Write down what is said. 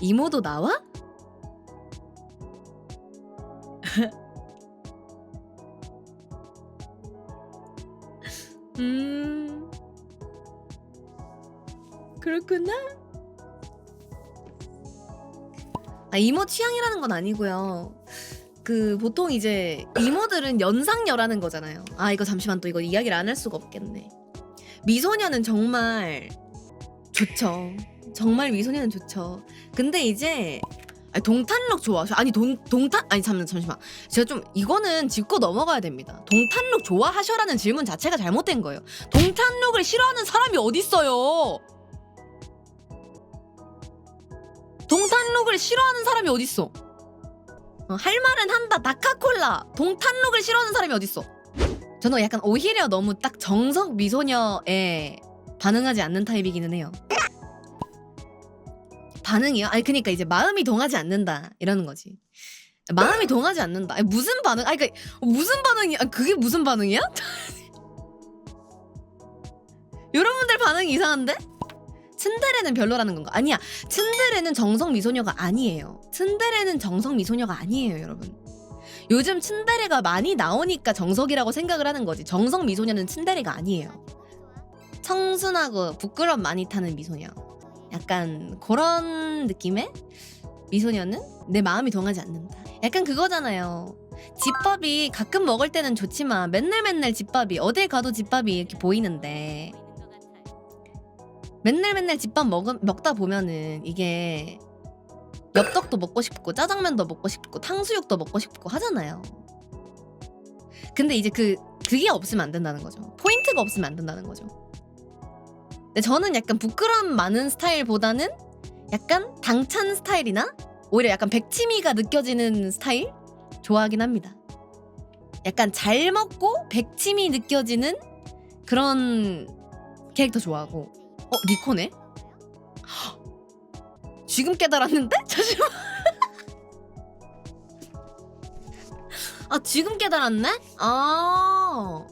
이모도 나와? 음. 그렇구나. 아, 이모 취향이라는 건 아니고요. 그 보통 이제 이모들은 연상녀라는 거잖아요. 아 이거 잠시만 또 이거 이야기를 안 할 수가 없겠네. 미소녀는 정말 좋죠. 정말 미소녀는 좋죠. 근데 이제 동탄룩 좋아하셔. 아니 동 동탄 아니 잠깐 잠시만. 제가 좀 이거는 짚고 넘어가야 됩니다. 동탄룩 좋아하셔라는 질문 자체가 잘못된 거예요. 동탄룩을 싫어하는 사람이 어딨어요? 동탄룩을 싫어하는 사람이 어딨어? 어, 할 말은 한다. 다카콜라. 동탄룩을 싫어하는 사람이 어딨어? 저는 약간 오히려 너무 딱 정석 미소녀에 반응하지 않는 타입이기는 해요. 반응이요? 아니 그니까 이제 마음이 동하지 않는다 이러는 거지. 마음이 동하지 않는다. 아니, 무슨 반응? 아니 그 무슨 반응이? 아 그게 무슨 반응이야? 여러분들 반응이 이상한데? 츤데레는 별로라는 건가? 아니야. 츤데레는 정성 미소녀가 아니에요. 츤데레는 정성 미소녀가 아니에요, 여러분. 요즘 츤데레가 많이 나오니까 정석이라고 생각을 하는 거지. 정성 미소녀는 츤데레가 아니에요. 청순하고 부끄럼 많이 타는 미소녀. 약간 그런 느낌의 미소녀는 내 마음이 동하지 않는다. 약간 그거잖아요. 집밥이 가끔 먹을 때는 좋지만 맨날 맨날 집밥이 어딜 가도 집밥이 이렇게 보이는데 맨날 맨날 집밥 먹, 먹다 보면은 이게 엽떡도 먹고 싶고 짜장면도 먹고 싶고 탕수육도 먹고 싶고 하잖아요. 근데 이제 그 그게 없으면 안 된다는 거죠. 포인트가 없으면 안 된다는 거죠. 근데 저는 약간 부끄럼 많은 스타일보다는 약간 당찬 스타일이나 오히려 약간 백치미가 느껴지는 스타일 좋아하긴 합니다. 약간 잘 먹고 백치미 느껴지는 그런 캐릭터 좋아하고 어 니코네? 헉, 지금 깨달았는데? 잠시만 아 지금 깨달았네? 아